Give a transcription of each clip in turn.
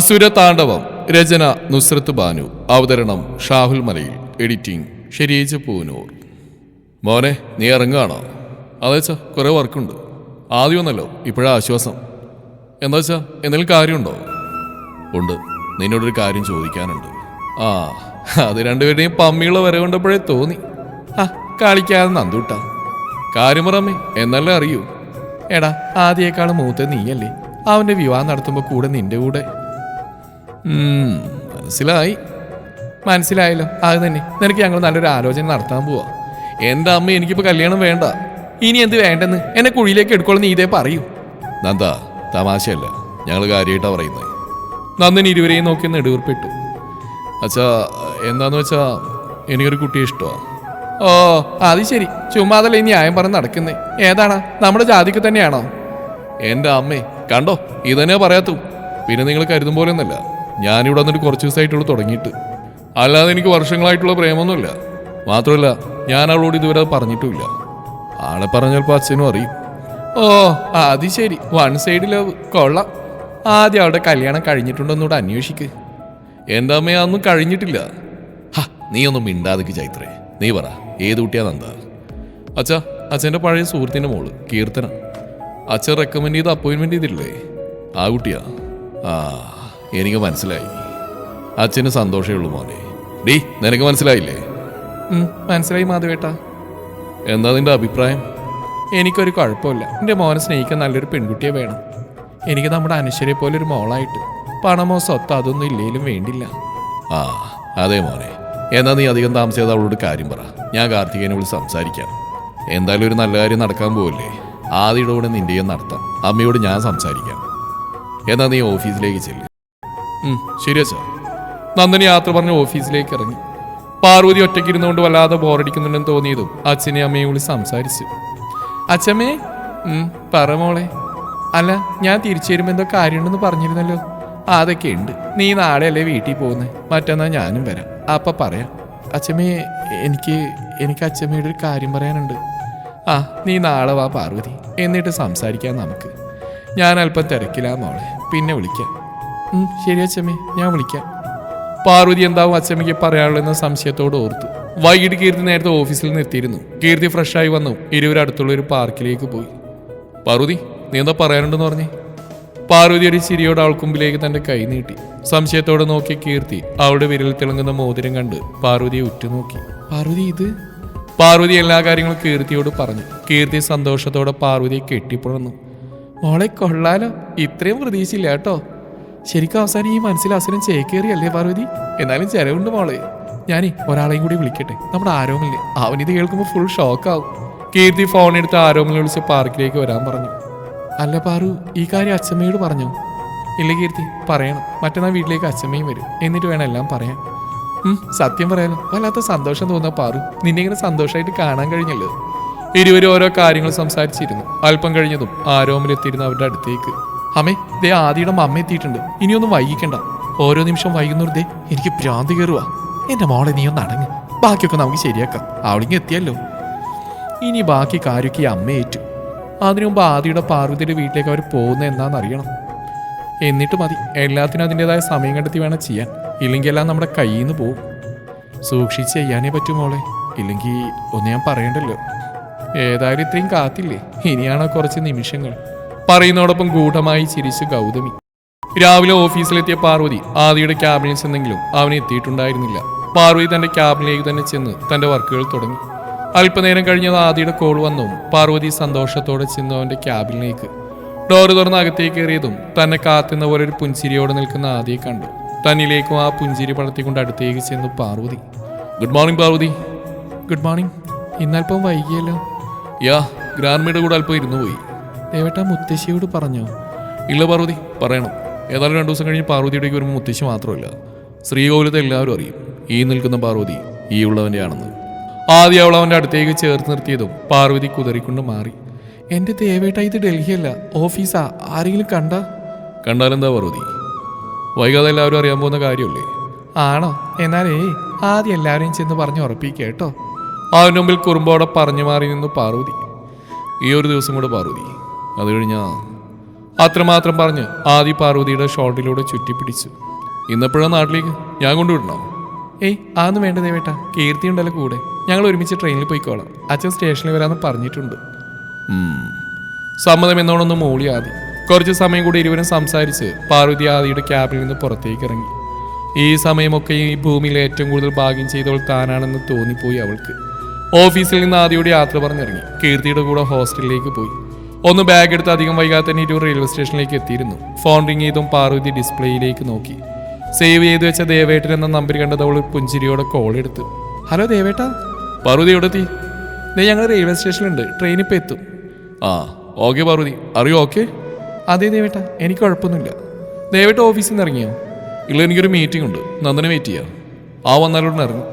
അസുര താണ്ഡവം രചന നുസ്രത്ത് ബാനു അവതരണം ഷാഹുൽ മലയിൽ എഡിറ്റിംഗ് ഷെരീജ് പൂനൂർ. മോനെ നീ ഇറങ്ങുകയാണോ? അതെച്ചാ കുറേ വർക്കുണ്ട്. ആദ്യമൊന്നല്ലോ ഇപ്പോഴാ ആശ്വാസം. എന്താ വെച്ചാ എന്തെങ്കിലും കാര്യമുണ്ടോ? ഉണ്ട്. നിന്നോടൊരു കാര്യം ചോദിക്കാനുണ്ട്. ആ അത് രണ്ടുപേരുടെയും പമ്മിയുള്ള വരെ കൊണ്ടപ്പോഴേ തോന്നി. ആ കളിക്കാതെ നന്ദൂട്ടാ. കാര്യം പറമ്മേ എന്നല്ലേ അറിയൂ? എടാ ആദ്യേക്കാളും മൂത്ത നീയല്ലേ. അവന്റെ വിവാഹം നടത്തുമ്പോൾ കൂടെ നിന്റെ കൂടെ. മനസ്സിലായി. മനസ്സിലായല്ലോ. അത് തന്നെ. നിനക്ക് ഞങ്ങൾ നല്ലൊരു ആലോചന നടത്താൻ പോവാ. എന്റെ അമ്മ എനിക്കിപ്പോ കല്യാണം വേണ്ട. ഇനി എന്ത് വേണ്ടെന്ന് എന്നെ കുഴിയിലേക്ക് എടുക്കോളെന്ന് നീ ഇതേ പറയൂ. നന്ദ തമാശയല്ല. ഞങ്ങൾ കാര്യമായിട്ടാ പറയുന്നത് നന്ദൻ ഇരുവരെയും നോക്കി നെടുവർപ്പെട്ടു അച്ഛാ എന്താന്ന് വെച്ചാ എനിക്കൊരു കുട്ടിയെ ഇഷ്ടമാ ഓ അത് ശരി. ചുമ്മാതല്ല ഈ ന്യായം പറഞ്ഞ് നടക്കുന്നേ. ഏതാണ് നമ്മുടെ ജാതിക്ക് തന്നെയാണോ? എന്റെ അമ്മേ കണ്ടോ? ഇതന്നെ പറയാത്തു. പിന്നെ നിങ്ങൾ കരുതും പോലെ ഒന്നല്ല ഞാനിവിടെ വന്നിട്ട് കുറച്ച് ദിവസമായിട്ടുള്ളൂ തുടങ്ങിയിട്ട്. അല്ലാതെ എനിക്ക് വർഷങ്ങളായിട്ടുള്ള പ്രേമൊന്നുമില്ല. മാത്രമല്ല ഞാൻ അവളോട് ഇതുവരെ പറഞ്ഞിട്ടുമില്ല. ആളെ പറഞ്ഞപ്പോൾ അച്ഛനും അറിയും. ഓ അത് ശരി. One side love. കൊള്ളാം. ആദ്യം അവളുടെ കല്യാണം കഴിഞ്ഞിട്ടുണ്ടോന്നൂടെ അന്വേഷിക്ക്. എന്റെ അന്നും കഴിഞ്ഞിട്ടില്ല. ഹ നീ ഒന്നും മിണ്ടാതിക്ക് ചൈത്രേ. നീ പറ ഏത് കുട്ടിയാ നന്ദ? അച്ഛാ അച്ഛന്റെ പഴയ സുഹൃത്തിന്റെ മോൾ കീർത്തന. അച്ഛൻ റെക്കമെൻഡ് ചെയ്ത് അപ്പോയിൻമെന്റ് ചെയ്തില്ലേ ആ കുട്ടിയാ? ആ. എനിക്ക് മനസ്സിലായി. അച്ഛന് സന്തോഷമേ ഉള്ളൂ മോനെ. ഡീ നിനക്ക് മനസ്സിലായില്ലേ? മനസ്സിലായി മാധവേട്ടാ. എന്താ നിന്റെ അഭിപ്രായം? എനിക്കൊരു കുഴപ്പമില്ല. എന്റെ മോനെ സ്നേഹിക്കാൻ നല്ലൊരു പെൺകുട്ടിയെ വേണം. എനിക്ക് നമ്മുടെ അനശ്വരെ പോലെ ഒരു മോളായിട്ട് പണമോ സ്വത്തോ അതൊന്നും ഇല്ലേലും വേണ്ടില്ല. ആ അതെ മോനെ. എന്നാ നീ അധികം താമസിയാതെ അവളോട് കാര്യം പറ. ഞാൻ കാർത്തികേനെ വിളിച്ച് സംസാരിക്കാം. എന്തായാലും ഒരു നല്ല കാര്യം നടക്കാൻ പോവില്ലേ? ആദ്യയുടെ കൂടെ നിന്റെയും നടത്താം. അമ്മയോട് ഞാൻ സംസാരിക്കാം. എന്നാ നീ ഓഫീസിലേക്ക് ചെല്ല്. ശരി അച്ഛാ നന്ദിനി യാത്ര പറഞ്ഞ് ഓഫീസിലേക്ക് ഇറങ്ങി. പാർവതി ഒറ്റയ്ക്കിരുന്നുകൊണ്ട് വല്ലാതെ ബോറടിക്കുന്നുണ്ടെന്ന് തോന്നിയതും അച്ഛനെ അമ്മയും വിളി സംസാരിച്ചു. അച്ഛമ്മേ പറ മോളെ. അല്ല ഞാൻ തിരിച്ചു വരുമ്പോൾ എന്തോ കാര്യമുണ്ടെന്ന് പറഞ്ഞിരുന്നല്ലോ. അതൊക്കെ ഉണ്ട്. നീ നാളെ അല്ലേ വീട്ടിൽ പോകുന്നത് മറ്റന്നാ ഞാനും വരാം. അപ്പം പറയാം. അച്ഛമ്മേ എനിക്ക് എനിക്ക് അച്ഛമ്മയുടെ ഒരു കാര്യം പറയാനുണ്ട്. ആ നീ നാളെ വാ പാർവതി. എന്നിട്ട് സംസാരിക്കാം നമുക്ക്. ഞാൻ അല്പം തിരക്കിലാ മോളെ. പിന്നെ വിളിക്കാം. ശരി അച്ഛമ്മേ ഞാൻ വിളിക്കാം. പാർവതി എന്താവും അച്ഛമ്മയ്ക്ക് പറയാനുള്ളതെന്ന സംശയത്തോട് ഓർത്തു. വൈകിട്ട് കീർത്തി നേരത്തെ ഓഫീസിൽ നിന്ന് എത്തിയിരുന്നു. കീർത്തി ഫ്രഷായി വന്നു. ഇരുവരും അടുത്തുള്ള ഒരു പാർക്കിലേക്ക് പോയി. പാർവതി നീ എന്താ പറയാനുണ്ടെന്ന് പറഞ്ഞേ? പാർവതി ഒരു ചിരിയോട് അവൾക്കുമ്പിലേക്ക് തന്റെ കൈ നീട്ടി. സംശയത്തോടെ നോക്കി കീർത്തി അവളുടെ വിരൽ തിളങ്ങുന്ന മോതിരം കണ്ട് പാർവതിയെ ഉറ്റുനോക്കി. പാർവതി ഇത്? പാർവതി എല്ലാ കാര്യങ്ങളും കീർത്തിയോട് പറഞ്ഞു. കീർത്തി സന്തോഷത്തോടെ പാർവതിയെ കെട്ടിപ്പുണർന്നു മോളെ കൊള്ളാലോ. ഇത്രയും പ്രതീക്ഷയില്ല കേട്ടോ. ശരിക്കും അവസാനം ഈ മനസ്സിൽ അസുരം ചേക്കേറിയല്ലേ പാർവതി? എന്നാലും ചെലവുണ്ട് മോളെ. ഞാനേ ഒരാളെയും കൂടി വിളിക്കട്ടെ. നമ്മുടെ ആരോമില്ലേ അവനിത് കേൾക്കുമ്പോൾ ഫുൾ ഷോക്ക് ഷോക്കാവും കീർത്തി ഫോൺ എടുത്ത് ആരോമിനെ വിളിച്ച് പാർക്കിലേക്ക് വരാൻ പറഞ്ഞു. അല്ല പാറു ഈ കാര്യം അച്ഛമ്മയോട് പറഞ്ഞു? ഇല്ല കീർത്തി പറയണം. മറ്റന്നാൾ വീട്ടിലേക്ക് അച്ഛമ്മയും വരും. എന്നിട്ട് വേണം എല്ലാം പറയാൻ. സത്യം പറയാലോ. വല്ലാത്ത സന്തോഷം തോന്നുന്ന പാറു. നിന്നെ ഇങ്ങനെ സന്തോഷമായിട്ട് കാണാൻ കഴിഞ്ഞല്ലോ. ഇരുവരും ഓരോ കാര്യങ്ങൾ സംസാരിച്ചിരുന്നു. അല്പം കഴിഞ്ഞതും ആരോമിലെത്തിയിരുന്നു അവരുടെ അടുത്തേക്ക്. അമ്മേ ദേ ആദിയുടെ അമ്മ എത്തിയിട്ടുണ്ട്. ഇനിയൊന്നും വൈകിക്കണ്ട. ഓരോ നിമിഷം വൈകുന്നൊരു ദേ എനിക്ക് ഭ്രാന്തി കയറുക എന്റെ മോളെ നീ ഒന്ന് അടങ്ങ്. ബാക്കിയൊക്കെ നമുക്ക് ശരിയാക്കാം. അവളിങ്ങ് എത്തിയല്ലോ. ഇനി ബാക്കി കാര്യമൊക്കെ ഈ അമ്മ ഏറ്റു. അതിനു മുമ്പ് ആദിയുടെ പാർവതിയുടെ വീട്ടിലേക്ക് അവർ പോകുന്നത് എന്താണെന്ന് അറിയണം എന്നിട്ട് മതി. എല്ലാത്തിനും അതിന്റെതായ സമയം കണ്ടെത്തി വേണം ചെയ്യാൻ. ഇല്ലെങ്കിൽ എല്ലാം നമ്മുടെ കയ്യിൽ നിന്ന് പോകും സൂക്ഷിച്ച് ചെയ്യാനേ പറ്റൂ മോളെ. ഇല്ലെങ്കിൽ ഒന്ന് ഞാൻ പറയണ്ടല്ലോ. ഏതായാലും ഇത്രയും കാത്തില്ലേ? ഇനിയാണോ കുറച്ച് നിമിഷങ്ങൾ. പറയുന്നതോടൊപ്പം ഗൂഢമായി ചിരിച്ച് ഗൗതമി. രാവിലെ ഓഫീസിലെത്തിയ പാർവതി ആദിയുടെ ക്യാബിനിൽ ചെന്നെങ്കിലും അവൻ എത്തിയിട്ടുണ്ടായിരുന്നില്ല. പാർവതി തന്റെ ക്യാബിനിലേക്ക് തന്നെ ചെന്ന് തന്റെ വർക്കുകൾ തുടങ്ങി. അല്പനേരം കഴിഞ്ഞത് ആദിയുടെ കോൾ വന്നതും പാർവതി സന്തോഷത്തോടെ ചെന്നു അവന്റെ ക്യാബിനിലേക്ക്. ഡോറ് തുറന്ന് അകത്തേക്ക് കയറിയതും തന്നെ കാത്തുന്ന പോലെ ഒരു പുഞ്ചിരിയോടെ നിൽക്കുന്ന ആദിയെ കണ്ടു. തന്നിലേക്കും ആ പുഞ്ചിരി പടത്തിക്കൊണ്ട് അടുത്തേക്ക് ചെന്നു Parvathi. Good morning Parvathi. Good morning ഇന്നൽപ്പം വൈകിയല്ലോ. യാ ഗ്രാൻമയുടെ കൂടെ അല്പം ഇരുന്നു പോയി. ദേവേട്ട മുത്തശ്ശിയോട് പറഞ്ഞോ? ഇല്ല പാർവതി പറയണം. ഏതായാലും രണ്ടു ദിവസം കഴിഞ്ഞ് പാർവതിയുടെ വരുമ്പോൾ മുത്തശ്ശി മാത്രമല്ല. ശ്രീകോവിലത്തെ എല്ലാവരും അറിയും. ഈ നിൽക്കുന്ന പാർവതി ഈ ഉള്ളവന്റെ ആണെന്ന് ആദ്യം അവൾ അവന്റെ അടുത്തേക്ക് ചേർത്ത് നിർത്തിയതും പാർവതി കുതറിക്കൊണ്ട് മാറി. എന്റെ ദേവേട്ട ഇത് ഡൽഹിയല്ല. ഓഫീസാ. ആരെങ്കിലും കണ്ട? കണ്ടാലെന്താ പാർവതി? വൈകാതെ എല്ലാവരും അറിയാൻ പോകുന്ന കാര്യമല്ലേ? ആണോ? എന്നാലേ ആദ്യം എല്ലാവരെയും ചെന്ന് പറഞ്ഞ് ഉറപ്പിക്കുക കേട്ടോ. അവന്റെ മുമ്പിൽ കുറുമ്പോടെ പറഞ്ഞു മാറി നിന്നു പാർവതി. ഈ ഒരു ദിവസം കൂടെ പാർവതി. അത് കഴിഞ്ഞാ അത്രമാത്രം പറഞ്ഞ് ആദി പാർവതിയുടെ ഷോൾഡറിലൂടെ ചുറ്റിപ്പിടിച്ചു. ഇന്നപ്പോഴാണ് നാട്ടിലേക്ക്? ഞാൻ കൊണ്ടുവിടണോ? ഏയ് അതൊന്നും വേണ്ട ദേവേട്ട. കീർത്തി ഉണ്ടല്ലോ കൂടെ. ഞങ്ങൾ ഒരുമിച്ച് ട്രെയിനിൽ പോയിക്കോളാം. അച്ഛൻ സ്റ്റേഷനിൽ വരാമെന്ന് പറഞ്ഞിട്ടുണ്ട്. സമ്മതം എന്നോടൊന്ന് മൂളി ആദി. കുറച്ച് സമയം കൂടി ഇരുവരും സംസാരിച്ച് പാർവതി ആദിയുടെ ക്യാബിൽ നിന്ന് പുറത്തേക്ക് ഇറങ്ങി. ഈ സമയമൊക്കെ ഈ ഭൂമിയിൽ ഏറ്റവും കൂടുതൽ ഭാഗ്യം ചെയ്തവൾ താനാണെന്ന് തോന്നിപ്പോയി അവൾക്ക്. ഓഫീസിൽ നിന്ന് ആദിയോട് യാത്ര പറഞ്ഞിറങ്ങി. കീർത്തിയുടെ കൂടെ ഹോസ്റ്റലിലേക്ക് പോയി. ഒന്ന് ബാഗ് എടുത്ത് അധികം വൈകാതെ തന്നെ ഇരു റെയിൽവേ സ്റ്റേഷനിലേക്ക് എത്തിയിരുന്നു. ഫോൺ റിങ് ചെയ്തും പാർവതി ഡിസ്പ്ലേയിലേക്ക് നോക്കി. സേവ് ചെയ്ത് വെച്ച ദേവേട്ടൻ എന്ന നമ്പർ കണ്ടത് അവൾ പുഞ്ചിരിയോടെ കോൾ എടുത്തു. ഹലോ ദേവേട്ടാ. പാർവതി എവിടെ എത്തി ദേ ഞങ്ങൾ റെയിൽവേ സ്റ്റേഷനിലുണ്ട് ട്രെയിൻ ഇപ്പം എത്തും. ആ ഓക്കെ പാർവതി. അറിയോ ഓക്കെ അതെ ദേവേട്ട. എനിക്ക് കുഴപ്പമൊന്നുമില്ല. ദേവേട്ട ഓഫീസിൽ നിന്ന് ഇറങ്ങിയോ? ഇല്ല എനിക്കൊരു മീറ്റിംഗ് ഉണ്ട്. നന്ദന വെയിറ്റ് ചെയ്യാം. ആ വന്നാലോട് ഇറങ്ങും.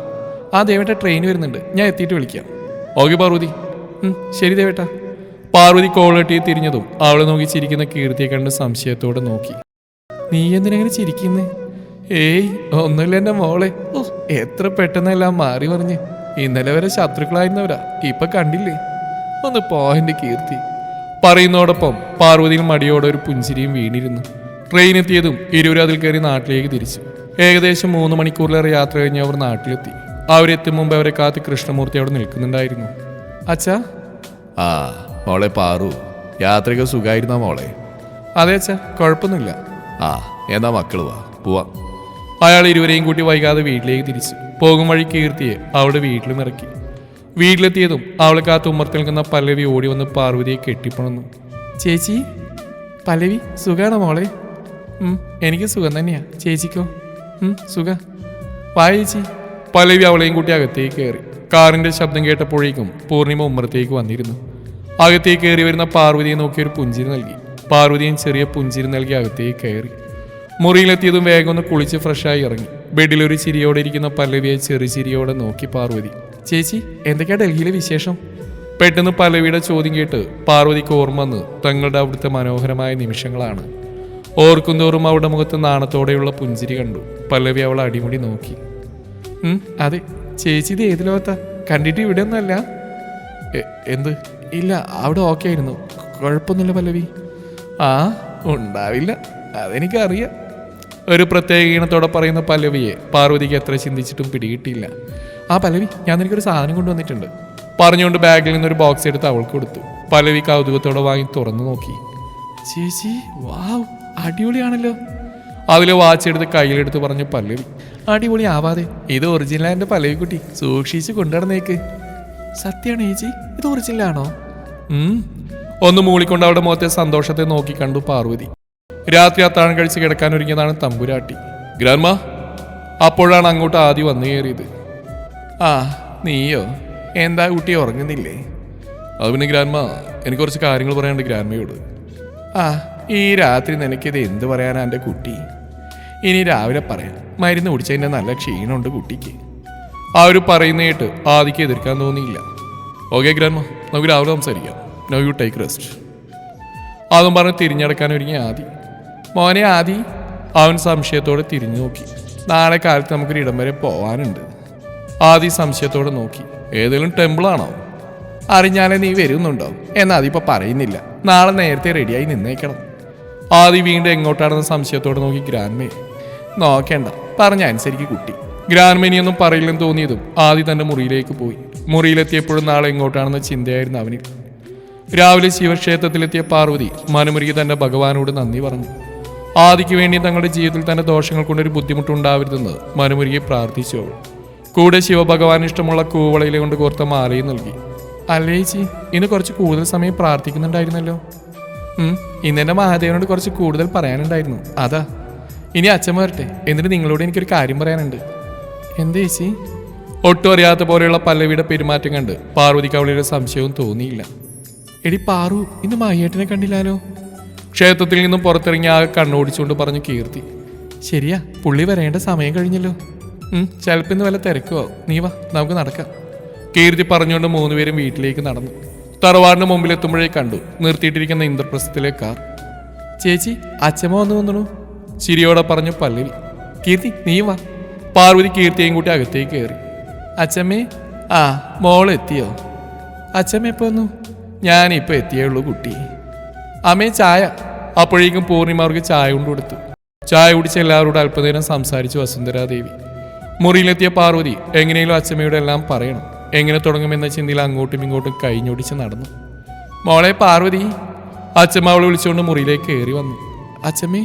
ആ ദേവേട്ട ട്രെയിൻ വരുന്നുണ്ട്. ഞാൻ എത്തിയിട്ട് വിളിക്കാം. ഓക്കെ പാർവതി. ശരി ദേവേട്ട. പാർവതി കോളട്ടിയെ തിരിഞ്ഞതും അവളെ നോക്കി ചിരിക്കുന്ന കീർത്തിയെ കണ്ട് സംശയത്തോടെ നോക്കി. നീ എന്തിനങ്ങനെ ചിരിക്കുന്നേ? ഏയ് ഒന്നുമില്ല എന്റെ മോളെ. ഓ എത്ര പെട്ടെന്നെല്ലാം മാറി പറഞ്ഞ് ഇന്നലെ വരെ ശത്രുക്കളായിരുന്നവരാ. ഇപ്പൊ കണ്ടില്ലേ? ഒന്ന് പോഹന്റെ കീർത്തി. പറയുന്നതോടൊപ്പം പാർവതിയിൽ മടിയോടെ ഒരു പുഞ്ചിരിയും വീണിരുന്നു. ട്രെയിൻ എത്തിയതും ഇരുവരും അതിൽ കയറി നാട്ടിലേക്ക് തിരിച്ചു. ഏകദേശം മൂന്ന് മണിക്കൂറിലേറെ യാത്ര കഴിഞ്ഞ് അവർ നാട്ടിലെത്തി. അവരെത്തും മുമ്പ് അവരെ കാത്ത് കൃഷ്ണമൂർത്തി അവിടെ നിൽക്കുന്നുണ്ടായിരുന്നു. അച്ഛാ? ആ. മോളെ പാറു യാത്രയ്ക്ക് സുഖമായിരുന്ന മോളെ? അതെ അച്ഛാ കുഴപ്പമൊന്നുമില്ല. ആ എന്നാ മക്കൾ വാ പോവാ. അയാൾ ഇരുവരെയും കൂട്ടി വൈകാതെ വീട്ടിലേക്ക് തിരിച്ചു. പോകും വഴി കീർത്തിയെ അവളുടെ വീട്ടിലും ഇറക്കി. വീട്ടിലെത്തിയതും അവൾക്ക് ആ ഉമ്മർത്തി നിൽക്കുന്ന പല്ലവി ഓടി വന്ന് പാർവതിയെ കെട്ടിപ്പണന്നു ചേച്ചി പല്ലവി സുഖാണോ മോളെ? എനിക്ക് സുഖം തന്നെയാ. ചേച്ചിക്കോ? സുഖ. വാ ചേച്ചി. പല്ലവി അവളെയും കൂട്ടി അകത്തേക്ക് കയറി. കാറിന്റെ ശബ്ദം കേട്ടപ്പോഴേക്കും പൂർണിമ ഉമ്മറത്തേക്ക് വന്നിരുന്നു. അകത്തേക്ക് കയറി വരുന്ന പാർവതിയെ നോക്കി ഒരു പുഞ്ചിരി നൽകി. പാർവതിയും ചെറിയ പുഞ്ചിരി നൽകി അകത്തേക്ക് കയറി. മുറിയിലെത്തിയതും വേഗം ഒന്ന് കുളിച്ച് ഫ്രഷായി ഇറങ്ങി. ബെഡിൽ ഒരു ചിരിയോടെ ഇരിക്കുന്ന പല്ലവിയെ ചെറു ചിരിയോടെ നോക്കി പാർവതി. ചേച്ചി എന്തൊക്കെയാ ഡൽഹിയിലെ വിശേഷം? പെട്ടെന്ന് പല്ലവിയുടെ ചോദ്യം കേട്ട് പാർവതിക്ക് ഓർമ്മ വന്ന് തങ്ങളുടെ അവിടുത്തെ മനോഹരമായ നിമിഷങ്ങളാണ്. ഓർക്കുന്തോറും അവളുടെ മുഖത്ത് നാണത്തോടെയുള്ള പുഞ്ചിരി കണ്ടു. പല്ലവി അവളെ അടിമുടി നോക്കി. അതെ. ചേച്ചി ഇത് ഏത് ലോകത്താ? കണ്ടിട്ട് ഇവിടെ ഒന്നല്ല എന്ത്? ഇല്ല അവിടെ ഓക്കെ ആയിരുന്നു. കുഴപ്പമൊന്നുമില്ല പല്ലവി. ആ ഉണ്ടാവില്ല. അതെനിക്കറിയാം. ഒരു പ്രത്യേക ഈണത്തോടെ പറയുന്ന പല്ലവിയെ പാർവതിക്ക് എത്ര ചിന്തിച്ചിട്ടും പിടികിട്ടിയില്ല. ആ പല്ലവി ഞാൻ നിനക്കൊരു സാധനം കൊണ്ടുവന്നിട്ടുണ്ട്. പറഞ്ഞുകൊണ്ട് ബാഗിൽ നിന്നൊരു ബോക്സ് എടുത്ത് അവൾക്ക് കൊടുത്തു. പല്ലവി കൗതുകത്തോടെ വാങ്ങി തുറന്നു നോക്കി. ചേച്ചി വാവ് അടിപൊളിയാണല്ലോ. അതിലെ വാച്ച് എടുത്ത് കയ്യിലെടുത്ത് പറഞ്ഞു പല്ലവി. അടിപൊളി ആവാതെ ഇത് ഒറിജിനൽ എന്റെ പല്ലവിക്കുട്ടി സൂക്ഷിച്ച് കൊണ്ടുനടന്നേക്ക്. സത്യമാണ് ചേച്ചി ഇത് ഒറിജിനലാണോ. ഒന്ന് മൂളിക്കൊണ്ട് അവളുടെ മുഖത്തെ സന്തോഷത്തെ നോക്കി കണ്ടു പാർവതി. രാത്രി അത്താഴം കഴിച്ച് കിടക്കാൻ ഒരുങ്ങിയതാണ് തമ്പുരാട്ടി. ഗ്രാൻമ അപ്പോഴാണ് അങ്ങോട്ട് ആദ്യം വന്നു കയറിയത്. ആ നീയോ? എന്താ കുട്ടി ഉറങ്ങുന്നില്ലേ? അത് പിന്നെ ഗ്രാൻമ എനിക്ക് കുറച്ച് കാര്യങ്ങൾ പറയാനുണ്ട് ഗ്രാൻമയോട് ആ ഈ രാത്രി നിനക്കിത് എന്ത് പറയാനാ എന്റെ കുട്ടി? ഇനി രാവിലെ പറയാം. മരുന്ന് കുടിച്ചതിന്റെ നല്ല ക്ഷീണമുണ്ട് കുട്ടിക്ക്. ആ ഒരു പറയുന്ന കേട്ട് ആദിക്ക് എതിർക്കാൻ തോന്നിയില്ല. ഓക്കെ ഗ്രാൻമ നമുക്ക് രാവിലെ സംസാരിക്കാം. നോ യു ടേക്ക് റെസ്റ്റ് അതും പറഞ്ഞ് തിരിഞ്ഞടക്കാൻ ഒരുങ്ങി ആദി. മോനെ ആദി അവൻ സംശയത്തോടെ തിരിഞ്ഞു നോക്കി. നാളെ കാലത്ത് നമുക്കൊരു ഇടം വരെ പോവാനുണ്ട്. ആദി സംശയത്തോടെ നോക്കി. ഏതെങ്കിലും ടെമ്പിളാണോ അറിഞ്ഞാലേ നീ വരുന്നുണ്ടോ? എന്നാ അതിപ്പോ പറയുന്നില്ല. നാളെ നേരത്തെ റെഡിയായി നിന്നേക്കണം. ആദി വീണ്ടും എങ്ങോട്ടാണെന്ന് സംശയത്തോടെ നോക്കി ഗ്രാൻമേ നോക്കേണ്ട. പറഞ്ഞ അനുസരിക്ക് കുട്ടി. ഗ്രാൻമേനിയൊന്നും പറയില്ലെന്ന് തോന്നിയതും ആദി തന്റെ മുറിയിലേക്ക് പോയി. മുറിയിലെത്തിയപ്പോഴും നാളെ എങ്ങോട്ടാണെന്ന ചിന്തയായിരുന്നു അവനിൽ. രാവിലെ ശിവക്ഷേത്രത്തിലെത്തിയ പാർവതി മനമുരുകി തന്റെ ഭഗവാനോട് നന്ദി പറഞ്ഞു. ആദിക്ക് വേണ്ടി തങ്ങളുടെ ജീവിതത്തിൽ തന്റെ ദോഷങ്ങൾ കൊണ്ടൊരു ബുദ്ധിമുട്ടുണ്ടാവരുതെന്ന് മനമുരുകി പ്രാർത്ഥിച്ചു കൂടെ ശിവഭഗവാൻ ഇഷ്ടമുള്ള കൂവളയിലെ കൊണ്ട് കോർത്ത മാലയും നൽകി. അല്ലേ ചേച്ചി ഇന്ന് കുറച്ച് കൂടുതൽ സമയം പ്രാർത്ഥിക്കുന്നുണ്ടായിരുന്നല്ലോ? ഇന്ന് ഇന്നെന്റെ മഹാദേവനോട് കുറച്ച് കൂടുതൽ പറയാനുണ്ടായിരുന്നു. അതാ. ഇനി അച്ഛൻ വരട്ടെ. എന്നിട്ട് നിങ്ങളോട് എനിക്കൊരു കാര്യം പറയാനുണ്ട്. എന്താ ചേച്ചി? ഒട്ടും അറിയാത്ത പോലെയുള്ള പല്ലവിയുടെ പെരുമാറ്റം കണ്ട് പാർവതിക്ക് അവളുടെ സംശയവും തോന്നിയില്ല. എടി പാറു ഇന്ന് മയ്യേട്ടനെ കണ്ടില്ലാലോ? ക്ഷേത്രത്തിൽ നിന്നും പുറത്തിറങ്ങി ആ കണ്ണോടിച്ചുകൊണ്ട് പറഞ്ഞു കീർത്തി. ശരിയാ പുള്ളി വരേണ്ട സമയം കഴിഞ്ഞല്ലോ. ഉം, ചിലപ്പോ ഇന്ന് വല്ല തിരക്കുവോ നീ വാ നമുക്ക് നടക്കാം. കീർത്തി പറഞ്ഞുകൊണ്ട് മൂന്നുപേരും വീട്ടിലേക്ക് നടന്നു. തറവാടിന് മുമ്പിലെത്തുമ്പോഴേ കണ്ടു നിർത്തിയിട്ടിരിക്കുന്ന ഇന്ദ്രപ്രസ്ഥത്തിലെ കാർ. ചേച്ചി അച്ഛമ്മ വന്നു വന്നു ചിരിയോടെ പറഞ്ഞു പല്ലവി കീർത്തി നീ വാ. പാർവതി കീർത്തിയും കൂട്ടി അകത്തേക്ക് കയറി. അച്ഛമ്മേ ആ മോൾ എത്തിയോ? എപ്പോ വന്നു? ഞാനിപ്പോൾ എത്തിയേ ഉള്ളൂ കുട്ടി. അമ്മേ ചായ. അപ്പോഴേക്കും പൂർണിമാർക്ക് ചായ കൊണ്ട് കൊടുത്തു. ചായ കുടിച്ച് എല്ലാവരോടും അല്പനേരം സംസാരിച്ചു വസുന്ധരാദേവി. മുറിയിലെത്തിയ പാർവതി എങ്ങനെയും അച്ഛമ്മയുടെ എല്ലാം പറയണം. എങ്ങനെ തുടങ്ങുമെന്ന ചിന്തയിൽ അങ്ങോട്ടും ഇങ്ങോട്ടും കൈഞ്ഞൊടിച്ച് നടന്നു. മോളെ പാർവതി. അച്ഛമ്മ അവളെ വിളിച്ചുകൊണ്ട് മുറിയിലേക്ക് കയറി വന്നു. അച്ഛമ്മേ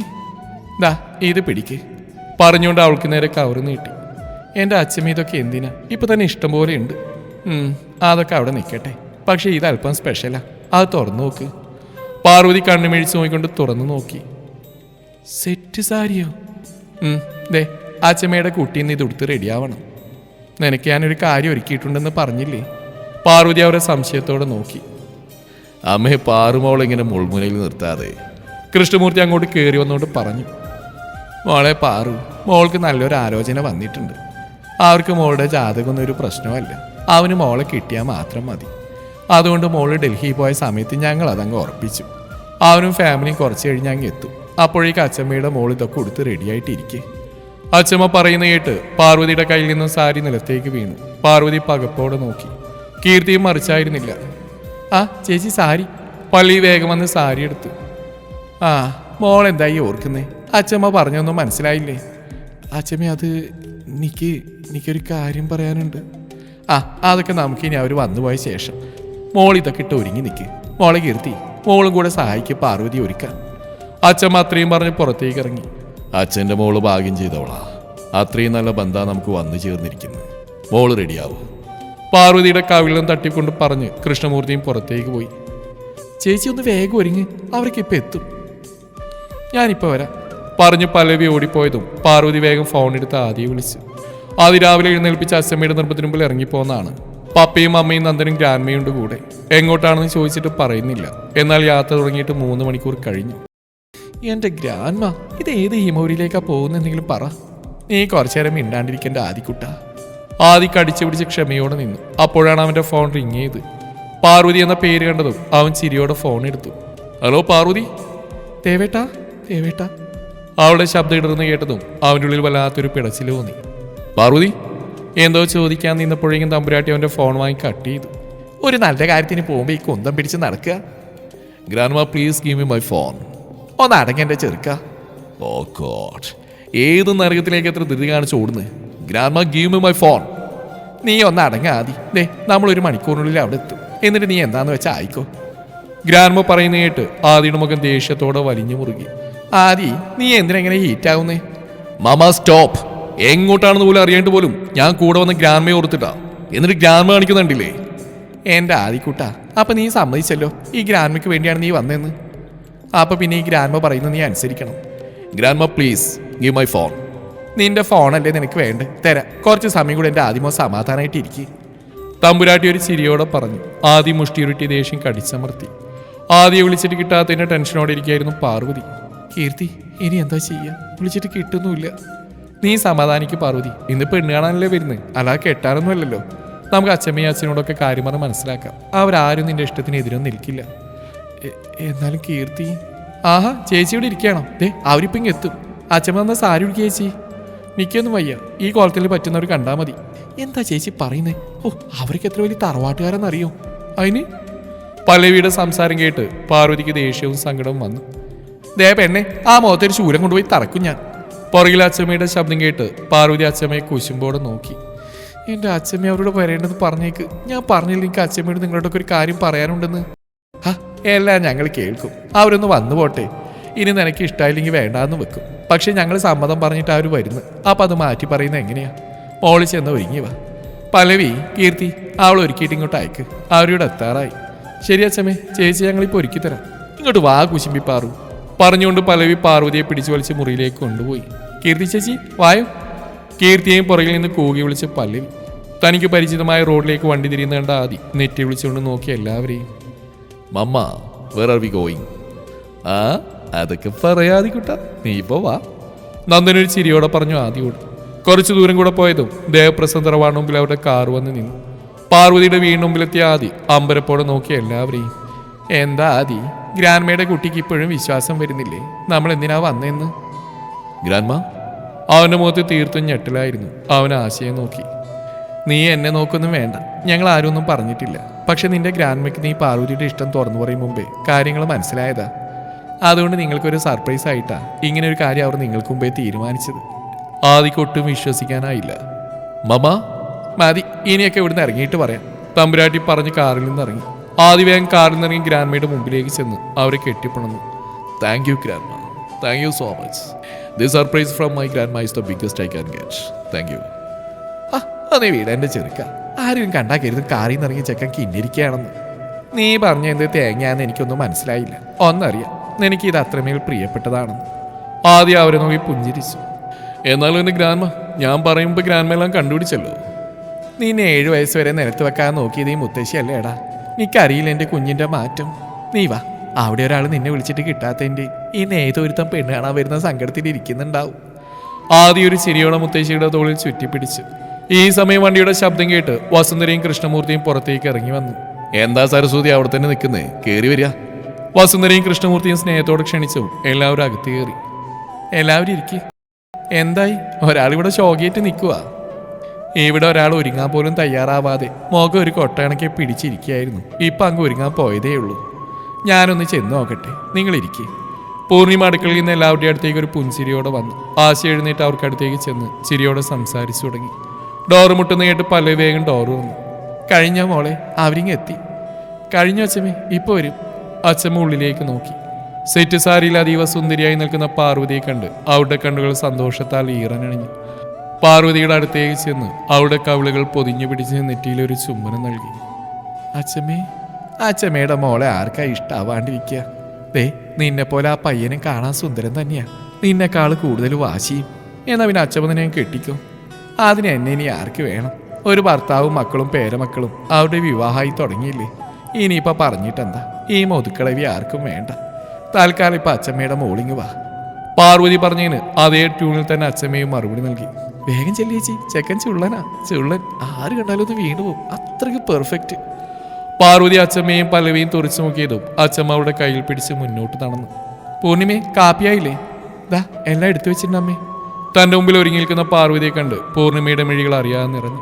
ദാ ഇത് പിടിക്ക്. പറഞ്ഞുകൊണ്ട് അവൾക്ക് നേരെ കവറ് നീട്ടി. എന്റെ അച്ഛമ്മ ഇതൊക്കെ എന്തിനാ? ഇപ്പം തന്നെ ഇഷ്ടം പോലെ ഉണ്ട്. അതൊക്കെ അവിടെ നിൽക്കട്ടെ. പക്ഷേ ഇത് അല്പം സ്പെഷ്യലാ അത് തുറന്നു നോക്ക്. പാർവതി കണ്ണുമിഴിച്ച് നോക്കിക്കൊണ്ട് തുറന്നു നോക്കി. സെറ്റ് സാരിയോ? ദേ അച്ഛമ്മയുടെ കുട്ടിന്ന് ഇത് ഉടുത്ത് റെഡിയാവണം നിനക്ക് ഞാനൊരു കാര്യം ഒരുക്കിയിട്ടുണ്ടെന്ന് പറഞ്ഞില്ലേ? പാർവതി അവരെ സംശയത്തോടെ നോക്കി. അമ്മയെ പാറുമോൾ ഇങ്ങനെ മുൾമുനയിൽ നിർത്താതെ. കൃഷ്ണമൂർത്തി അങ്ങോട്ട് കയറി വന്നുകൊണ്ട് പറഞ്ഞു. മോളെ പാറു മോൾക്ക് നല്ലൊരു ആലോചന വന്നിട്ടുണ്ട്. അവർക്ക് മോളുടെ ജാതകമൊന്നും ഒരു പ്രശ്നമല്ല അവന് മോളെ കിട്ടിയാൽ മാത്രം മതി. അതുകൊണ്ട് മോൾ ഡൽഹി പോയ സമയത്ത് ഞങ്ങൾ അതങ്ങ് ഉറപ്പിച്ചു. അവനും ഫാമിലിയും കുറച്ച് കഴിഞ്ഞ് അങ്ങ് എത്തും. അപ്പോഴേക്ക് അച്ഛമ്മയുടെ മോൾ ഇതൊക്കെ കൊടുത്ത് റെഡിയായിട്ടിരിക്കെ അച്ഛമ്മ പറയുന്ന കേട്ട് പാർവതിയുടെ കയ്യിൽ നിന്നും സാരി നിലത്തേക്ക് വീണു. പാർവതി പകപ്പോടെ നോക്കി. കീർത്തിയും മറിച്ചായിരുന്നില്ല. ആ ചേച്ചി സാരി. പള്ളി വേഗം വന്ന് സാരി എടുത്തു. ആ മോൾ എന്തായി ഓർക്കുന്നേ? അച്ഛമ്മ പറഞ്ഞൊന്നും മനസ്സിലായില്ലേ? അച്ഛമ്മ അത് എനിക്ക് എനിക്കൊരു കാര്യം പറയാനുണ്ട്. ആ അതൊക്കെ നമുക്ക് ഇനി അവർ വന്നുപോയ ശേഷം. മോൾ ഇതൊക്കെ ഇട്ട് ഒരുങ്ങി നിൽക്ക് മോളെ കീർത്തി മോളും കൂടെ സഹായിക്കും പാർവതി ഒരുക്കാൻ. അച്ഛമ്മ അത്രയും പറഞ്ഞ് പുറത്തേക്ക് ഇറങ്ങി. അച്ഛന്റെ മോൾ ഭാഗ്യം ചെയ്തവളാ അത്രയും നല്ല ബന്ധ നമുക്ക് വന്നു ചേർന്നിരിക്കുന്നു. മോൾ റെഡിയാവും. പാർവതിയുടെ കവിളം തട്ടിക്കൊണ്ട് പറഞ്ഞ് കൃഷ്ണമൂർത്തിയും പുറത്തേക്ക് പോയി. ചേച്ചി ഒന്ന് വേഗം ഒരുങ്ങി അവർക്ക് ഇപ്പൊ എത്തും. ഞാനിപ്പോൾ വരാം. പറഞ്ഞു പല്ലവി ഓടിപ്പോയതും പാർവതി വേഗം ഫോൺ എടുത്ത് ആദ്യം വിളിച്ചു. ആദ്യ രാവിലെ എഴുന്നേൽപ്പിച്ച് അച്ഛമ്മയുടെ നിർബന്ധത്തിന് മുമ്പിൽ ഇറങ്ങിപ്പോന്നാണ്. പപ്പയും അമ്മയും നന്ദനും ഗ്രാൻമയും ഉണ്ട് കൂടെ. എങ്ങോട്ടാണെന്ന് ചോദിച്ചിട്ട് പറയുന്നില്ല. എന്നാൽ യാത്ര തുടങ്ങിയിട്ട് മൂന്ന് മണിക്കൂർ കഴിഞ്ഞു. എന്റെ ഗ്രാൻമ ഇത് ഏത് ഹിമൗരിയിലേക്കാ പോകുന്നെന്നെങ്കിലും പറ. നീ കുറച്ചു നേരം മിണ്ടാണ്ടിരിക്കേണ്ട ആദിക്കുട്ട. ആദി കടിച്ചു പിടിച്ച് ക്ഷമയോടെ നിന്നു. അപ്പോഴാണ് അവന്റെ ഫോൺ റിങ് ചെയ്ത്. പാർവതി എന്ന പേര് കണ്ടതും അവൻ ചിരിയോടെ ഫോൺ എടുത്തു. ഹലോ പാർവതി? ദേവേട്ടാ ദേവേട്ടാ. അവളുടെ ശബ്ദം ഇടർന്ന് കേട്ടതും അവന്റെ ഉള്ളിൽ വല്ലാത്തൊരു പിടച്ചിൽ തോന്നി. പാർവതി എന്തോ ചോദിക്കാൻ നിന്നപ്പോഴേക്കും തമ്പുരാട്ടി അവന്റെ ഫോൺ വാങ്ങി കട്ട് ചെയ്തു. ഒരു നല്ല കാര്യത്തിന് പോകുമ്പോൾ ഈ കുന്തം പിടിച്ച് നടക്കുക. Grandma please give me my phone ഒന്ന് അടങ്ങേണ്ട ചെറുക്ക. ഓ ഗോഡ് ഏത് നരകത്തിലേക്ക് എത്ര ധൃതി കാണിച്ച് ഓടുന്നു? Grandma give me my phone നീ ഒന്ന് അടങ്ങ ദേ നമ്മൾ ഒരു മണിക്കൂറിനുള്ളിൽ അവിടെ എത്തും. എന്നിട്ട് നീ എന്താന്ന് വെച്ചാൽ ആയിക്കോ. ഗ്രാൻമ പറയുന്ന കേട്ട് ആദിയുടെ മുഖം ദേഷ്യത്തോടെ വലിഞ്ഞു മുറുകി. ആദി നീ എന്തിനെങ്ങനെ ഹീറ്റ് ആകുന്നേ മമ സ്റ്റോപ്പ് എങ്ങോട്ടാണെന്ന് പോലും അറിയാണ്ട് പോലും ഞാൻ കൂടെ വന്ന ഗ്രാൻമയെ ഓർത്തിട്ടാ. എന്നിട്ട് ഗ്രാമ കാണിക്കുന്നുണ്ടില്ലേ എന്റെ ആദിക്കുട്ട അപ്പൊ നീ സമ്മതിച്ചല്ലോ ഈ ഗ്രാൻമയ്ക്ക് വേണ്ടിയാണ് നീ വന്നതെന്ന്? അപ്പൊ പിന്നെ ഈ ഗ്രാൻമ പറയുന്നത് നീ അനുസരിക്കണം. Grandma please give my phone നിന്റെ ഫോണല്ലേ നിനക്ക് വേണ്ട? തരാം കുറച്ച് സമയം കൂടെ എന്റെ ആദിമോ സമാധാനമായിട്ട് ഇരിക്കും. തമ്പുരാട്ടി ഒരു ചിരിയോടെ പറഞ്ഞു ആദ്യം മുഷ്ടിയുരുട്ടി ദേഷ്യം കടിച്ചമർത്തി. ആദ്യം വിളിച്ചിട്ട് കിട്ടാത്തതിന്റെ ടെൻഷനോടെ ഇരിക്കുകയായിരുന്നു പാർവതി. കീർത്തി ഇനി എന്താ ചെയ്യാ? വിളിച്ചിട്ട് കിട്ടുന്നുമില്ല. നീ സമാധാനിക്ക് പാർവതി. ഇന്ന് പെണ്ണ് കാണാനല്ലേ വരുന്നത് അല്ലാതെ കെട്ടാനൊന്നുമല്ലല്ലോ നമുക്ക് അച്ഛമ്മയും അച്ഛനോടൊക്കെ കാര്യം പറഞ്ഞ് മനസ്സിലാക്കാം. അവരാരും നിന്റെ ഇഷ്ടത്തിന് എതിരൊന്നും നിൽക്കില്ല. എന്നാലും കീർത്തി. ആഹാ ചേച്ചി ഇവിടെ ഇരിക്കണം ദേ അവരിപ്പം ഇങ്ങ് എത്തും. അച്ഛമ്മ തന്ന സാരി ഉടുക്കി ചേച്ചി. നിൽക്കൊന്നും വയ്യ. ഈ കോളത്തിൽ പറ്റുന്നവർ കണ്ടാൽ മതി. എന്താ ചേച്ചി പറയുന്നേ? ഓ അവർക്ക് എത്ര വലിയ തറവാട്ടുകാരെന്നറിയോ? അതിന്? പല്ലവിയുടെ സംസാരം കേട്ട് പാർവതിക്ക് ദേഷ്യവും സങ്കടവും വന്നു. ദേ പെണ്ണെ ആ മുഖത്തൊരു ശൂലം കൊണ്ടുപോയി തറക്കും ഞാൻ. പുറകിൽ അച്ചമ്മയുടെ ശബ്ദം കേട്ട് പാർവതി അച്ചമ്മയെ കുശുമ്പോടെ നോക്കി. എന്റെ അച്ചമ്മ അവരോട് വരേണ്ടെന്ന് പറഞ്ഞേക്ക്. ഞാൻ പറഞ്ഞില്ല എനിക്ക് അച്ചമ്മയോട് നിങ്ങളോടൊക്കെ ഒരു കാര്യം പറയാനുണ്ടെന്ന്. ആ എല്ലാം ഞങ്ങൾ കേൾക്കും. അവരൊന്ന് വന്നു പോട്ടെ. ഇനി നിനക്ക് ഇഷ്ടമായില്ലെങ്കിൽ വേണ്ടാന്ന് വെക്കും. പക്ഷേ ഞങ്ങൾ സമ്മതം പറഞ്ഞിട്ട് അവർ വരുന്നു. അപ്പം അത് മാറ്റി പറയുന്നത് എങ്ങനെയാ? മോളിൽ ചെന്ന് ഒരുങ്ങി വാ. പലവി കീർത്തി അവൾ ഒരുക്കിയിട്ട് ഇങ്ങോട്ട് അയക്ക്. അവരോട് എത്താറായി. ശരി അച്ചമ്മേ ചേച്ചി ഞങ്ങളിപ്പോൾ ഒരുക്കി തരാം ഇങ്ങോട്ട് വാ കുശുമ്പിപ്പാറു പാറു. പറഞ്ഞുകൊണ്ട് പലവി പാർവതിയെ പിടിച്ചു വലിച്ച് മുറിയിലേക്ക് കൊണ്ടുപോയി. കീർത്തി ചേച്ചി വായു? കീർത്തിയെയും പുറകിൽ നിന്ന് കൂകി വിളിച്ച് പല്ലവി. തനിക്ക് പരിചിതമായ റോഡിലേക്ക് വണ്ടി തിരിയുന്ന കണ്ട ആദി നെറ്റി വിളിച്ചുകൊണ്ട് നോക്കി എല്ലാവരെയും. Mama where are we going ആ അതൊക്കെ പറയാതി കുട്ട നീ ഇപ്പോ വാ. നന്ദനൊരു ചിരിയോടെ പറഞ്ഞു ആദ്യോട്. കുറച്ചു ദൂരം കൂടെ പോയതും ദേവപ്രസന്ന തറവാട് മുമ്പിൽ അവരുടെ കാർ വന്ന് നിന്നു. പാർവതിയുടെ വീടിന് മുമ്പിലെത്തിയ ആദി അമ്പരപ്പോടെ നോക്കിയ എല്ലാവരെയും. എന്താ ആദി? ഗ്രാൻമയുടെ കുട്ടിക്ക് ഇപ്പോഴും വിശ്വാസം വരുന്നില്ലേ? നമ്മൾ എന്തിനാ വന്നെന്ന്? ഗ്രാൻമ? അവന്റെ മുഖത്ത് തീർത്തും ഞെട്ടലായിരുന്നു. അവൻ ആശയം നോക്കി. നീ എന്നെ നോക്കൊന്നും വേണ്ട. ഞങ്ങൾ ആരും ഒന്നും പറഞ്ഞിട്ടില്ല. പക്ഷെ നിന്റെ ഗ്രാൻമയ്ക്ക് നീ പാർവതിയുടെ ഇഷ്ടം തുറന്നു പറയും മുമ്പേ കാര്യങ്ങൾ മനസ്സിലായതാ. അതുകൊണ്ട് നിങ്ങൾക്കൊരു സർപ്രൈസ് ആയിട്ടാ ഇങ്ങനെ ഒരു കാര്യം അവർ നിങ്ങൾക്ക് മുമ്പേ തീരുമാനിച്ചത്. ആദിക്കൊട്ടും വിശ്വസിക്കാനായില്ല. മമ? മതി ഇനിയൊക്കെ ഇവിടുന്ന് ഇറങ്ങിയിട്ട് പറയാം. തമ്പുരാട്ടി പറഞ്ഞ് കാറിൽ നിന്ന് ഇറങ്ങി ആദ്യ വേഗം കാറിൽ നിന്നിറങ്ങി ഗ്രാൻഡ്മയുടെ മുമ്പിലേക്ക് ചെന്ന് അവരെ കെട്ടിപ്പണന്നു. Thank you grandma thank you so much the surprise from my grandma is the biggest I can get thank you അതേ വീട് എന്റെ ചെറുക്ക. ആരും കണ്ടാ കരുതും കാറിൽ നിന്ന് ഇറങ്ങി ചെക്കൻ കിന്നിരിക്കുകയാണെന്ന്. നീ പറഞ്ഞ എന്ത് തേങ്ങയാന്ന് എനിക്കൊന്നും മനസ്സിലായില്ല. ഒന്നറിയാം എനിക്ക് ഇത് അത്രമേൽ പ്രിയപ്പെട്ടതാണെന്ന്. ആദ്യം അവരെ നോക്കി പുഞ്ചിരിച്ചു. എന്നാലും എന്റെ ഗ്രാൻമ ഞാൻ പറയുമ്പോൾ ഗ്രാൻമ എല്ലാം കണ്ടുപിടിച്ചല്ലോ. നീ ഏഴ് വയസ്സ് വരെ നിലത്ത് വെക്കാൻ നോക്കിയത് ഈ മുത്തശ്ശിയല്ലേ എടാ എനിക്കറിയില്ല എന്റെ കുഞ്ഞിന്റെ മാറ്റം. നീ വാ. അവിടെ ഒരാൾ നിന്നെ വിളിച്ചിട്ട് കിട്ടാത്തതിന്റെ ഈ നേതൊരുത്തം പെണ്ണ് കാണാൻ വരുന്ന സങ്കടത്തിൽ ഇരിക്കുന്നുണ്ടാവും. ആദ്യം ഒരു ചിരിയോടെ മുത്തശ്ശിയുടെ തോളിൽ ചുറ്റിപ്പിടിച്ചു. ഈ സമയം വണ്ടിയുടെ ശബ്ദം കേട്ട് വസുന്ധരയും കൃഷ്ണമൂർത്തിയും പുറത്തേക്ക് ഇറങ്ങി വന്നു. എന്താ സരസ്വതി അവിടെ തന്നെ നിൽക്കുന്നേ? കയറി വരിക. വസുന്ധരയും കൃഷ്ണമൂർത്തിയും സ്നേഹത്തോടെ ക്ഷണിച്ചു. എല്ലാവരും അകത്ത് കയറി. എല്ലാവരും ഇരിക്കേ. എന്തായി? ഒരാളിവിടെ ഷോകേറ്റ് നിൽക്കുക ഇവിടെ ഒരാൾ ഒരുങ്ങാൻ പോലും തയ്യാറാവാതെ മുഖം ഒരു കൊട്ടയണക്കെ പിടിച്ചിരിക്കുകയായിരുന്നു. ഇപ്പം അങ്ങ് ഒരുങ്ങാൻ പോയതേ ഉള്ളൂ. ഞാനൊന്ന് ചെന്ന് നോക്കട്ടെ. നിങ്ങളിരിക്കേ പൂർണിമ അടുക്കളയിൽ നിന്ന് എല്ലാവരുടെയും അടുത്തേക്ക് ഒരു പുഞ്ചിരിയോടെ വന്നു. ആശ എഴുന്നേറ്റ് അവർക്കടുത്തേക്ക് ചെന്ന് ചിരിയോടെ സംസാരിച്ചു തുടങ്ങി. ഡോറ് മുട്ടുന്ന കേട്ട് പല വേഗം ഡോറ് വന്നു കഴിഞ്ഞ മോളെ? അവരിങ്ങ് എത്തി. കഴിഞ്ഞ അച്ഛമ്മേ? ഇപ്പോൾ വരും. അച്ഛമ്മ ഉള്ളിലേക്ക് നോക്കി. സെറ്റ് സാരിയിൽ അതീവ സുന്ദരിയായി നിൽക്കുന്ന പാർവതിയെ കണ്ട് അവരുടെ കണ്ണുകൾ സന്തോഷത്താൽ ഈറനണിഞ്ഞു. പാർവതിയുടെ അടുത്തേക്ക് ചെന്ന് അവളുടെ കവിളുകൾ പൊതിഞ്ഞു പിടിച്ച് നെറ്റിയിൽ ഒരു ചുംബനം നൽകി. അച്ഛമ്മേ അച്ഛമ്മയുടെ മോളെ ആർക്കാ ഇഷ്ടാവാണ്ടിരിക്കുക ദേ നിന്നെ പോലെ ആ പയ്യനും കാണാൻ സുന്ദരം തന്നെയാ. നിന്നെക്കാൾ കൂടുതൽ വാശിയും. എന്നാ പിന്നെ അച്ഛമ്മ നിന്നെ കെട്ടിക്കോ. അതിന് എന്നെ ഇനി ആർക്ക് വേണം? ഒരു ഭർത്താവും മക്കളും പേരമക്കളും അവരുടെ വിവാഹമായി തുടങ്ങിയില്ലേ? ഇനിയിപ്പോൾ പറഞ്ഞിട്ടെന്താ? ഈ മുതുക്കളവി ആർക്കും വേണ്ട. താൽക്കാലം ഇപ്പം അച്ഛമ്മയുടെ മോളിങ് വാ. പാർവതി പറഞ്ഞതിന് അതേ ട്യൂണിൽ തന്നെ അച്ഛമ്മയും മറുപടി നൽകി. വേഗം ചെല്ലിയേച്ചി ചെക്കൻ ചുള്ളനാ. ചുള്ളൻ ആര് കണ്ടാലും ഒന്ന് വീണു പോകും അത്രയ്ക്ക് പെർഫെക്റ്റ് പാർവതി അച്ഛമ്മയും പല്ലവിയും തുറച്ചു നോക്കിയതും അച്ചമ്മ അവിടെ കയ്യിൽ പിടിച്ച് മുന്നോട്ട് നടന്നു. പൂർണിമേ കാപ്പിയായില്ലേ ദാ എല്ലാം എടുത്തു വെച്ചിട്ടുണ്ട് അമ്മേ. തന്റെ മുമ്പിൽ ഒരുങ്ങി നിൽക്കുന്ന പാർവതിയെ കണ്ട് പൂർണിമയുടെ മിഴികൾ അറിയാതെ നിറഞ്ഞു.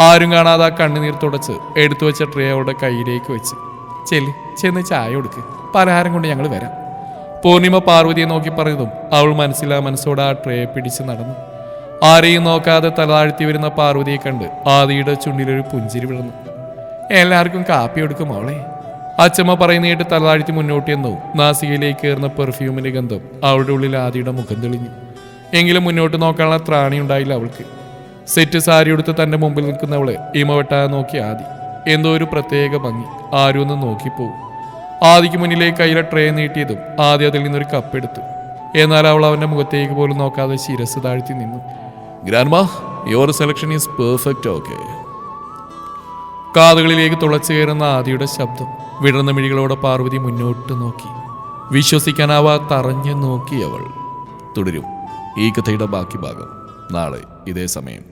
ആരും കാണാതെ ആ കണ്ണുനീർ തുടച്ച് എടുത്തു വെച്ച ട്രേ അവളുടെ കയ്യിലേക്ക് വെച്ച്. ചെല്ലി ചെന്ന് ചായ കൊടുക്ക്. പലഹാരം കൊണ്ട് ഞങ്ങൾ വരാം. പൂർണിമ പാർവതിയെ നോക്കി പറഞ്ഞതും അവൾ മനസ്സിലാ മനസ്സോടെ ആ ട്രേ പിടിച്ച് നടന്നു. ആരെയും നോക്കാതെ തലതാഴ്ത്തി വരുന്ന പാർവതിയെ കണ്ട് ആദിയുടെ ചുണ്ടിലൊരു പുഞ്ചിരി വിളന്നു എല്ലാവർക്കും കാപ്പി എടുക്കും അവളെ അച്ഛമ്മ പറയുന്ന തലതാഴ്ത്തി മുന്നോട്ട് എന്നോ നാസികയിലേക്ക് കയറുന്ന പെർഫ്യൂമിന്റെ ഗന്ധം അവളുടെ ഉള്ളിൽ ആദിയുടെ മുഖം തെളിഞ്ഞു. എങ്കിലും മുന്നോട്ട് നോക്കാനുള്ള ത്രാണി ഉണ്ടായില്ല അവൾക്ക്. സെറ്റ് സാരി എടുത്ത് തന്റെ മുമ്പിൽ നിൽക്കുന്നവളെ ഇമവെട്ടാതെ നോക്കി ആദി. എന്തോ ഒരു പ്രത്യേക ഭംഗി. ആരും ഒന്ന് നോക്കിപ്പോവും ആദിക്ക് മുന്നിലേക്ക് കയ്യിലെ ട്രേ നീട്ടിയതും ആദ്യം അതിൽ നിന്നൊരു കപ്പെടുത്തു എന്നാൽ അവൾ അവന്റെ മുഖത്തേക്ക് പോലും നോക്കാതെ ശിരസ് താഴ്ത്തി നിന്നു. Grandma your selection is perfect okay കാതുകളിലേക്ക് തുളച്ചു കയറുന്ന ആദിയുടെ ശബ്ദം വിടർന്ന മിഴികളോടെ പാർവതി മുന്നോട്ട് നോക്കി. വിശ്വസിക്കാനാവാ തറഞ്ഞു നോക്കി അവൾ. തുടരും ഈ കഥയുടെ ബാക്കി ഭാഗം നാളെ ഇതേ സമയം.